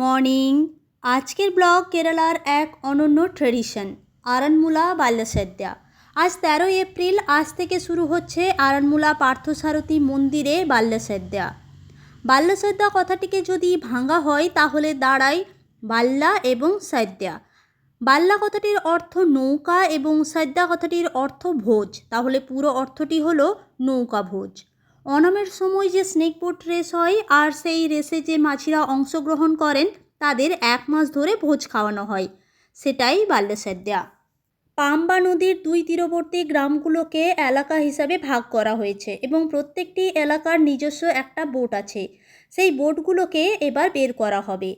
Morning. আজকের blog কেরালার এক অনন্য ট্রেডিশন আরণমূলা বাল্যসদ্যা। আজ তেরোই এপ্রিল, আজ থেকে শুরু হচ্ছে আরণমূলা পার্থসারথী মন্দিরে বাল্যসদ্যা। বাল্যসদ্যা কথাটিকে যদি ভাঙা হয়, তাহলে দাঁড়ায় বাল্যা এবং সদ্যা। বাল্যা কথাটির অর্থ নৌকা এবং সদ্যা কথাটির অর্থ ভোজ। তাহলে পুরো অর্থটি হলো নৌকা ভোজ অনামের সময় যে স্নেক বোট রেস হয় আর সেই রেসে যে মাঝিরা অংশগ্রহণ করেন, তাদের এক মাস ধরে ভোজ খাওয়ানো হয়। সেটাই বাল্যসদ্যা। পাম্বা নদীর দুই তীরবর্তী গ্রামগুলোকে এলাকা হিসাবে ভাগ করা হয়েছে এবং প্রত্যেকটি এলাকার নিজস্ব একটা বোট আছে। সেই বোটগুলোকে এবার বের করা হবে।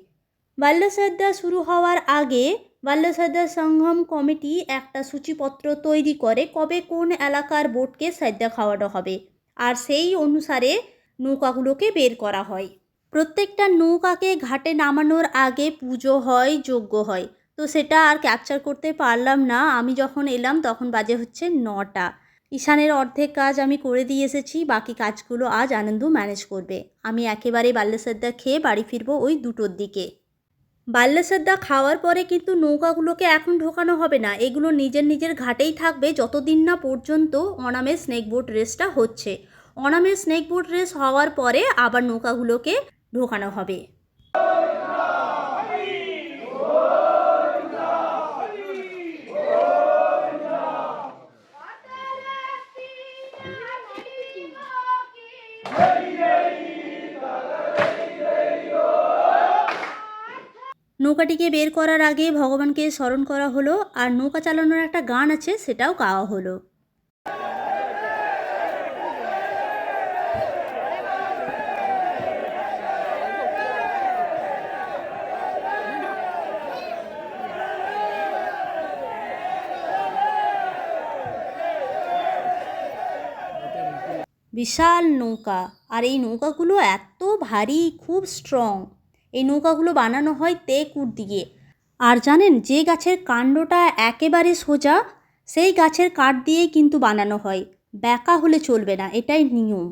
বাল্যসদ্যা শুরু হওয়ার আগে বাল্যসদ্যা সংগম কমিটি একটা সূচিপত্র তৈরি করে কবে কোন এলাকার বোটকে সাদ্যা খাওয়ানো হবে। আর সেই অনুসারে নৌকাগুলোকে বের করা হয়। প্রত্যেকটা নৌকাকে ঘাটে নামানোর আগে পুজো হয়, যজ্ঞ হয়। তো সেটা আর ক্যাপচার করতে পারলাম না। আমি যখন এলাম তখন বাজে হচ্ছে নটা। ঈশানের অর্ধেক কাজ আমি করে দিয়ে এসেছি। বাকি কাজগুলো আজ আনন্দ ম্যানেজ করবে। আমি একেবারে বাল্যসদ্যা খেয়ে বাড়ি ফিরবো ওই দুটোর দিকে। বাল্যসদ্যা খাওয়ার পরে কিন্তু নৌকাগুলোকে এখন ঢোকানো হবে না। এগুলো নিজের নিজের ঘাটেই থাকবে। যতদিন না পর্যন্ত অনামে স্নেক বোট রেসটা হচ্ছে। অনামের স্নেক বোট রেস হওয়ার পরে আবার নৌকাগুলোকে ঢোকানো হবে। নৌকাটিকে বের করার আগে ভগবানকে স্মরণ করা হলো, আর নৌকা চালানোর একটা গান আছে, সেটাও গাওয়া হলো। বিশাল নৌকা। আর এই নৌকাগুলো এত ভারী, খুব স্ট্রং এই নৌকাগুলো বানানো হয় তেকুর দিয়ে। আর জানেন, যে গাছের কাণ্ডটা একেবারে সোজা, সেই গাছের কাঠ দিয়েই কিন্তু বানানো হয়। ব্যাকা হলে চলবে না, এটাই নিয়ম।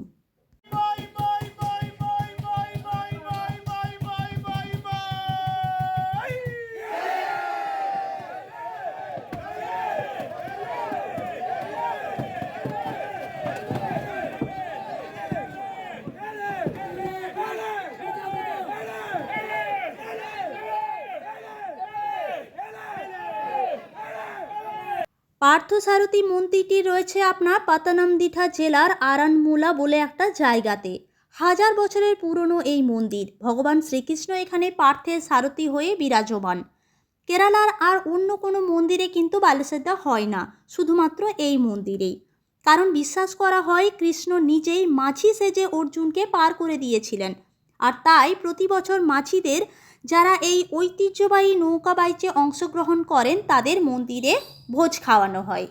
পার্থসারথী মন্দিরটি রয়েছে আপনার পাতানামদিঠা জেলার আরানমুলা বলে একটা জায়গাতে। হাজার বছরের পুরনো এই মন্দির। ভগবান শ্রীকৃষ্ণ এখানে পার্থের সারথী হয়ে বিরাজমান। কেরালার আর অন্য কোনো মন্দিরে কিন্তু বাল্যসেদ্ধা হয় না, শুধুমাত্র এই মন্দিরেই। কারণ বিশ্বাস করা হয়, কৃষ্ণ নিজেই মাছি সেজে অর্জুনকে পার করে দিয়েছিলেন। আর তাই প্রতি বছর মাঝিদের যারা এই ঐতিহ্যবাহী নৌকা বাইচে অংশগ্রহণ করেন, তাদের মন্দিরে ভোজ খাওয়ানো হয়।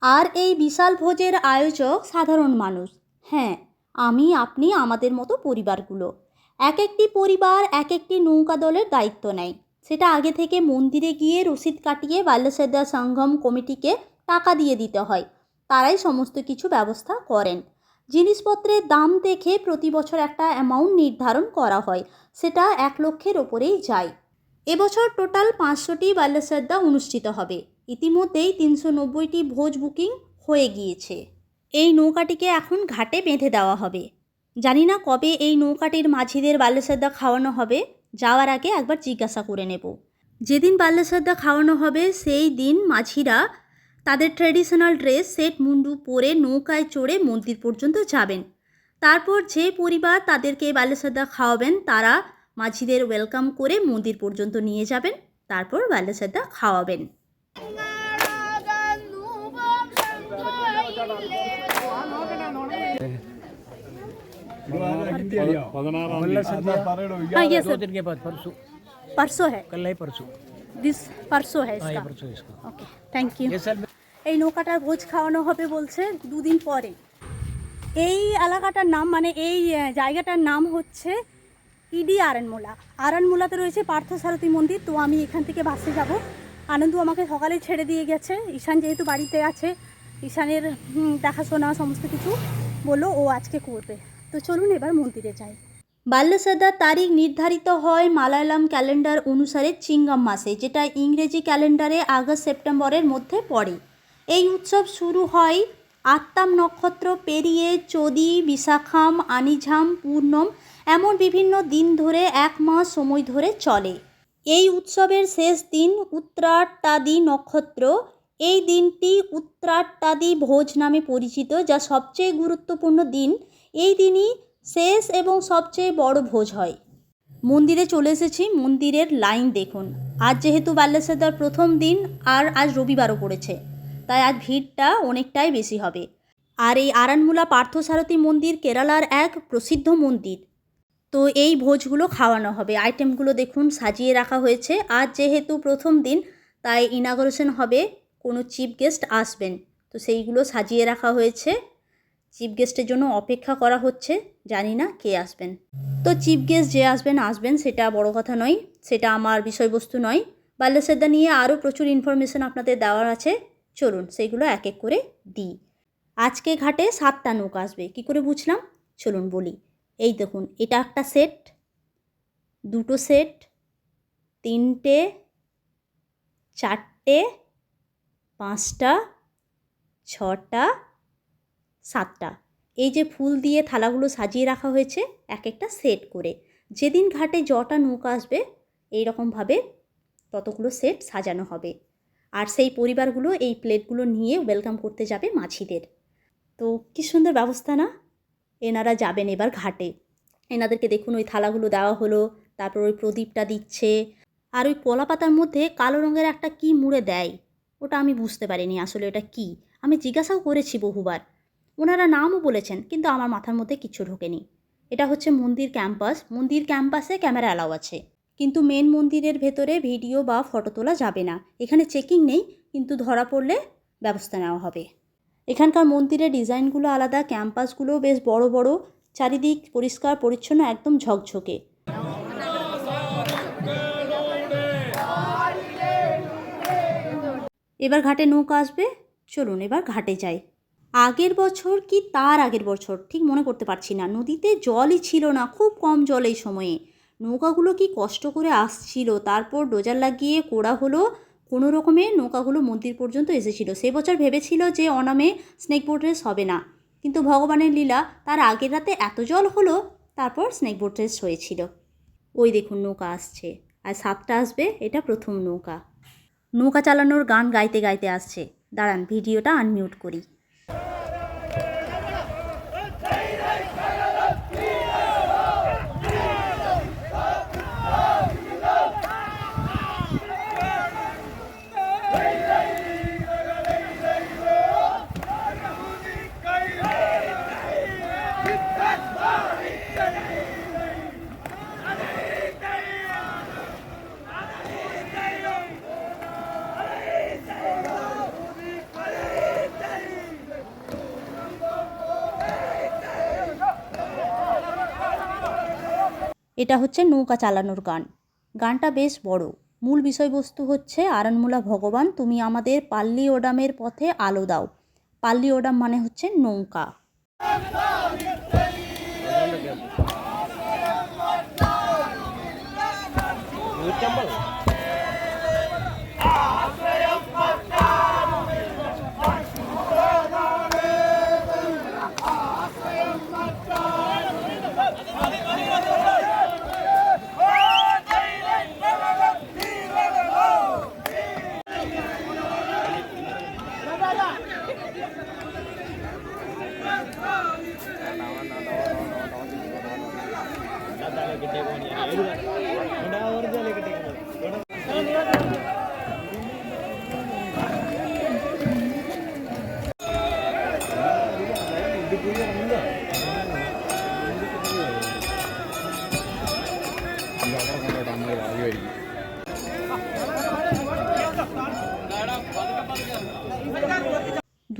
আর এই বিশাল ভোজের আয়োজক সাধারণ মানুষ। হ্যাঁ আমি, আপনি, আমাদের মতো পরিবারগুলো। এক একটি পরিবার, এক একটি নৌকা দলের দায়িত্ব নেয়। সেটা আগে থেকে মন্দিরে গিয়ে রসিদ কাটিয়ে বাল্যসেদ্ধা সংগম কমিটিকে টাকা দিয়ে দিতে হয়। তারাই সমস্ত কিছু ব্যবস্থা করেন। জিনিসপত্রের দাম দেখে প্রতি বছর একটা অ্যামাউন্ট নির্ধারণ করা হয়, সেটা এক লক্ষের ওপরেই যায়। এবছর টোটাল পাঁচশোটি বাল্যশ্রদ্ধা অনুষ্ঠিত হবে। ইতিমধ্যেই তিনশো নব্বইটি ভোজ বুকিং হয়ে গিয়েছে। এই নৌকাটিকে এখন ঘাটে বেঁধে দেওয়া হবে। জানি না কবে এই নৌকাটির মাঝিদের বাল্যশ্রদ্ধা খাওয়ানো হবে, যাওয়ার আগে একবার জিজ্ঞাসা করে নেব। যেদিন বাল্যশ্রদ্ধা খাওয়ানো হবে, সেই দিন মাঝিরা তাদের ট্র্যাডিশনাল ড্রেস সেট মুন্ডু পরে নৌকায় চড়ে মন্দির পর্যন্ত যাবেন তারপর যে পরিবার তাদেরকে বাল্যশ্রদ্ধা খাওয়াবেন তারা মাঝিদের ওয়েলকাম করে মন্দির পর্যন্ত নিয়ে যাবেন তারপর বাল্যশ্রদ্ধা খাওয়াবেন हाँ ये दो सर दिन के बाद परसों परसों है कल है परसों দিস পারসো হ্যাঁ ওকে থ্যাংক ইউ এই নৌকাটার ভোজ খাওয়ানো হবে বলছে দুদিন পরে। এই এলাকাটার নাম মানে এই জায়গাটার নাম হচ্ছে ইডি আরানমোলা। আরনমোলাতে রয়েছে পার্থসারথী মন্দির তো আমি এখান থেকে বাসে যাব। আনন্দ আমাকে সকালে ছেড়ে দিয়ে গেছে। ঈশান যেহেতু বাড়িতে আছে ঈশানের দেখাশোনা সমস্ত কিছু বলল ও আজকে করবে। তো চলুন এবার মন্দিরে যাই। বাল্যসেদার তারিখ নির্ধারিত হয় মালায়ালাম ক্যালেন্ডার অনুসারে চিঙ্গম মাসে, যেটা ইংরেজি ক্যালেন্ডারে আগস্ট সেপ্টেম্বরের মধ্যে পড়ে। এই উৎসব শুরু হয় আত্মাম নক্ষত্র পেরিয়ে চদি, বিশাখাম, আনিঝাম, পূর্ণম এমন বিভিন্ন দিন ধরে এক মাস সময় ধরে চলে। এই উৎসবের শেষ দিন উত্তরাট্টাদি নক্ষত্র। এই দিনটি উত্তরাট্টাদি ভোজ নামে পরিচিত, যা সবচেয়ে গুরুত্বপূর্ণ দিন। এই দিনই শেষ এবং সবচেয়ে বড় ভোজ হয়। মন্দিরে চলে এসেছি, মন্দিরের লাইন দেখুন। আজ যেহেতু বাল্যসেদার প্রথম দিন, আর আজ রবিবারও পড়েছে, তাই আজ ভিড়টা অনেকটাই বেশি হবে। আর এই আরানমুলা পার্থসারথী মন্দির কেরালার এক প্রসিদ্ধ মন্দির। তো এই ভোজগুলো খাওয়ানো হবে। আইটেমগুলো দেখুন, সাজিয়ে রাখা হয়েছে। আজ যেহেতু প্রথম দিন, তাই ইনাগরেশন হবে, কোনো চিফ গেস্ট আসবেন। তো সেইগুলো সাজিয়ে রাখা হয়েছে। চিফ গেস্টের জন্য অপেক্ষা করা হচ্ছে। জানি না কে আসবেন। তো চিফ গেস্ট যে আসবেন আসবেন সেটা বড় কথা নয়, সেটা আমার বিষয়বস্তু নয়। বাল্যসেদ্ধা নিয়ে আরও প্রচুর ইনফরমেশন আপনাদের দেওয়ার আছে। চলুন সেইগুলো এক এক করে দিই। আজকে ঘাটে সাতটা নৌকা আসবে, কী করে বুঝলাম? চলুন বলি। এই দেখুন, এটা একটা সেট দুটো সেট তিনটে, চারটে, পাঁচটা, ছটা, সাতটা। এই যে ফুল দিয়ে থালাগুলো সাজিয়ে রাখা হয়েছে এক একটা সেট করে। যেদিন ঘাটে জটা নৌকা আসবে এই রকমভাবে ততগুলো সেট সাজানো হবে। আর সেই পরিবারগুলো এই প্লেটগুলো নিয়ে ওয়েলকাম করতে যাবে মাছিদের। তো কী সুন্দর ব্যবস্থা না? এনারা যাবেন এবার ঘাটে। এনাদেরকে দেখুন, ওই থালাগুলো দেওয়া হলো, তারপর ওই প্রদীপটা দিচ্ছে। আর ওই কলা পাতার মধ্যে কালো রঙের একটা কি মুড়ে দেয়, ওটা আমি বুঝতে পারিনি আসলে ওটা কি। আমি জিজ্ঞাসাও করেছি বহুবার। ওনারা নামও বলেছেন, কিন্তু আমার মাথার মধ্যে কিছু ঢোকেনি। এটা হচ্ছে মন্দির ক্যাম্পাস। মন্দির ক্যাম্পাসে ক্যামেরা অ্যালাউ আছে। কিন্তু মেন মন্দিরের ভেতরে ভিডিও বা ফটো তোলা যাবে না। এখানে চেকিং নেই, কিন্তু ধরা পড়লে ব্যবস্থা নেওয়া হবে। এখানকার মন্দিরের ডিজাইনগুলো আলাদা ক্যাম্পাসগুলো বেশ বড় বড়। চারিদিক পরিষ্কার, পরিচ্ছন্ন, একদম ঝকঝকে। এবার ঘাটে নৌকা আসবে। চলুন এবার ঘাটে যাই। আগের বছর কি তার আগের বছর? ঠিক মনে করতে পারছি না। নদীতে জলই ছিল না, খুব কম জল এই সময়ে। নৌকাগুলো কি কষ্ট করে আসছিল? তারপর ডোজার লাগিয়ে কোড়া হলো? কোনো রকমে নৌকাগুলো মন্দির পর্যন্ত এসেছিল। সে বছর ভেবেছিল যে অনামে স্নেক বোট রেস হবে না। কিন্তু ভগবানের লীলা, তার আগের রাতে এত জল হলো, তারপর স্নেক বোট রেস হয়েছিল। ওই দেখুন, নৌকা আসছে। আর সাতটা আসবে, এটা প্রথম নৌকা। নৌকা চালানোর গান গাইতে গাইতে আসছে। দাঁড়ান, ভিডিওটা আনমিউট করি। এটা হচ্ছে নৌকা চালানোর গান। গানটা বেশ বড়। মূল বিষয়বস্তু হচ্ছে আরানমুলা, ভগবান, তুমি আমাদের পাল্লি ওডামের পথে আলো দাও। পাল্লি ওডাম মানে হচ্ছে নৌকা।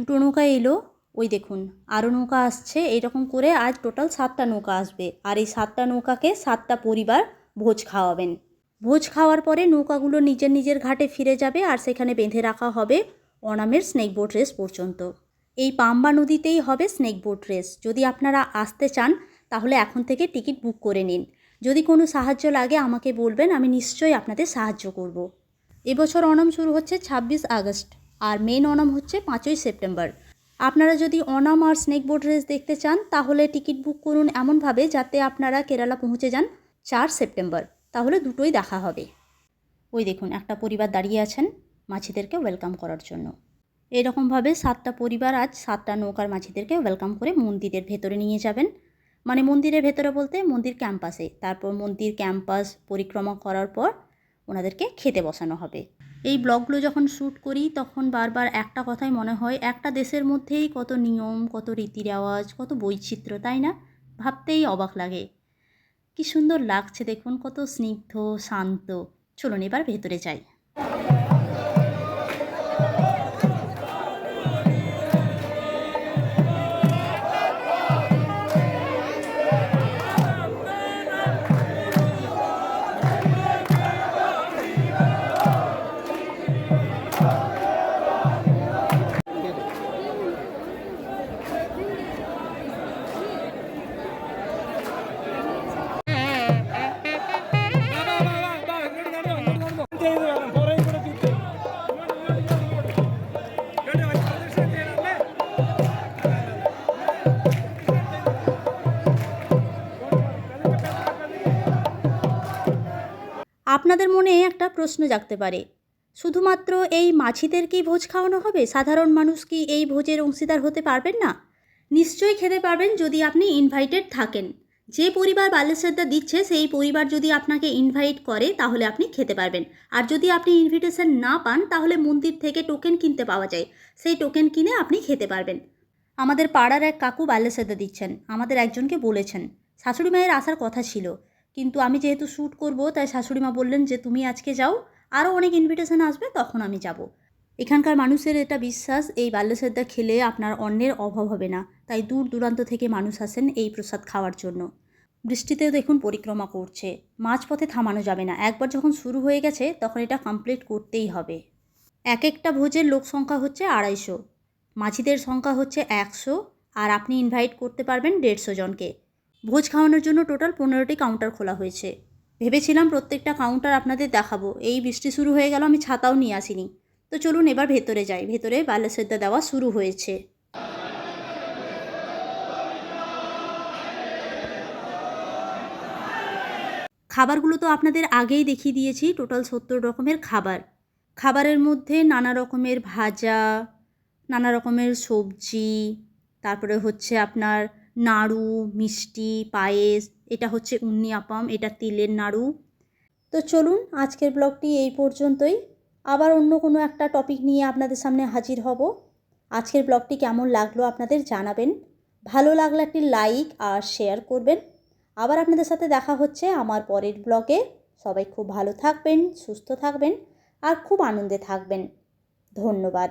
দুটো নৌকা এলো। ওই দেখুন আরও নৌকা আসছে। এরকম করে আজ টোটাল সাতটা নৌকা আসবে। আর এই সাতটা নৌকাকে সাতটা পরিবার ভোজ খাওয়াবেন। ভোজ খাওয়ার পরে নৌকাগুলো নিজের নিজের ঘাটে ফিরে যাবে আর সেখানে বেঁধে রাখা হবে অনামের স্নেক বোট রেস পর্যন্ত। এই পাম্বা নদীতেই হবে স্নেক বোট রেস যদি আপনারা আসতে চান, তাহলে এখন থেকে টিকিট বুক করে নিন। যদি কোনো সাহায্য লাগে, আমাকে বলবেন, আমি নিশ্চয়ই আপনাদের সাহায্য করব। এবছর অনাম শুরু হচ্ছে ছাব্বিশ আগস্ট। আর মেন অনাম হচ্ছে পাঁচই সেপ্টেম্বর। আপনারা যদি অনাম আর স্নেক বোট রেস দেখতে চান, তাহলে টিকিট বুক করুন এমনভাবে যাতে আপনারা কেরালা পৌঁছে যান চার সেপ্টেম্বর। তাহলে দুটোই দেখা হবে। ওই দেখুন, একটা পরিবার দাঁড়িয়ে আছেন মাছিদেরকে ওয়েলকাম করার জন্য। এরকমভাবে সাতটা পরিবার আজ সাতটা নৌকার মাছিদেরকে ওয়েলকাম করে মন্দিরের ভেতরে নিয়ে যাবেন। মানে মন্দিরের ভেতরে বলতে মন্দির ক্যাম্পাসে তারপর মন্দির ক্যাম্পাস পরিক্রমা করার পর ওনাদেরকে খেতে বসানো হবে। এই ব্লগগুলো যখন শ্যুট করি, তখন বারবার একটা কথাই মনে হয়, একটা দেশের মধ্যেই কত নিয়ম, কত রীতি রেওয়াজ কত বৈচিত্র্য, তাই না? ভাবতেই অবাক লাগে। কি সুন্দর লাগছে দেখুন, কত স্নিগ্ধ, শান্ত। চলুন এবার ভেতরে যাই। প্রশ্ন জাগতে পারে। শুধুমাত্র এই মাছিদেরকেই ভোজ খাওয়ানো হবে? সাধারণ মানুষ কি এই ভোজের অংশীদার হতে পারবেন না? নিশ্চয়ই খেতে পারবেন যদি আপনি ইনভাইটেড থাকেন। যে পরিবার বাল্যশ্রদ্ধা দিচ্ছে, সেই পরিবার যদি আপনাকে ইনভাইট করে, তাহলে আপনি খেতে পারবেন। আর যদি আপনি ইনভিটেশন না পান, তাহলে মন্দির থেকে টোকেন কিনতে পাওয়া যায়। সেই টোকেন কিনে আপনি খেতে পারবেন। আমাদের পাড়ার এক কাকু বাল্যশ্রদ্ধা দিচ্ছেন। আমাদের একজনকে বলেছেন। শাশুড়ি মায়ের আসার কথা ছিল। কিন্তু আমি যেহেতু শ্যুট করব, তাই শাশুড়ি মা বললেন যে, তুমি আজকে যাও আরও অনেক ইনভিটেশন আসবে, তখন আমি যাব। এখানকার মানুষের এটা বিশ্বাস, এই বাল্যশ্রদ্ধা খেলে আপনার অন্নের অভাব হবে না। তাই দূর দূরান্ত থেকে মানুষ আসেন এই প্রসাদ খাওয়ার জন্য। বৃষ্টিতেও দেখুন পরিক্রমা করছে। মাঝপথে থামানো যাবে না। একবার যখন শুরু হয়ে গেছে, তখন এটা কমপ্লিট করতেই হবে। এক একটা ভোজের লোক সংখ্যা হচ্ছে আড়াইশো। মাঝিদের সংখ্যা হচ্ছে একশো, আর আপনি ইনভাইট করতে পারবেন দেড়শো জনকে। ভোজ খাওয়ানোর জন্য টোটাল পনেরোটি কাউন্টার খোলা হয়েছে। ভেবেছিলাম প্রত্যেকটা কাউন্টার আপনাদের দেখাবো। এই বৃষ্টি শুরু হয়ে গেল, আমি ছাতাও নিয়ে আসিনি। তো চলুন এবার ভেতরে যাই। ভেতরে বাল্যশ্রদ্ধা দেওয়া শুরু হয়েছে। খাবারগুলো তো আপনাদের আগেই দেখিয়ে দিয়েছি, টোটাল সত্তর রকমের খাবার। খাবারের মধ্যে নানা রকমের ভাজা, নানা রকমের সবজি, তারপরে হচ্ছে আপনার নাড়ু, মিষ্টি, পায়েস, এটা হচ্ছে উন্নি আপাম, এটা তিলের নাড়ু। তো চলুন আজকের ব্লগটি এই পর্যন্তই। আবার অন্য কোনো একটা টপিক নিয়ে আপনাদের সামনে হাজির হব। আজকের ব্লগটি কেমন লাগল আপনাদের জানাবেন। ভালো লাগলে একটি লাইক আর শেয়ার করবেন। আবার আপনাদের সাথে দেখা হচ্ছে আমার পরের ব্লগে। সবাই খুব ভালো থাকবেন, সুস্থ থাকবেন আর খুব আনন্দে থাকবেন। ধন্যবাদ।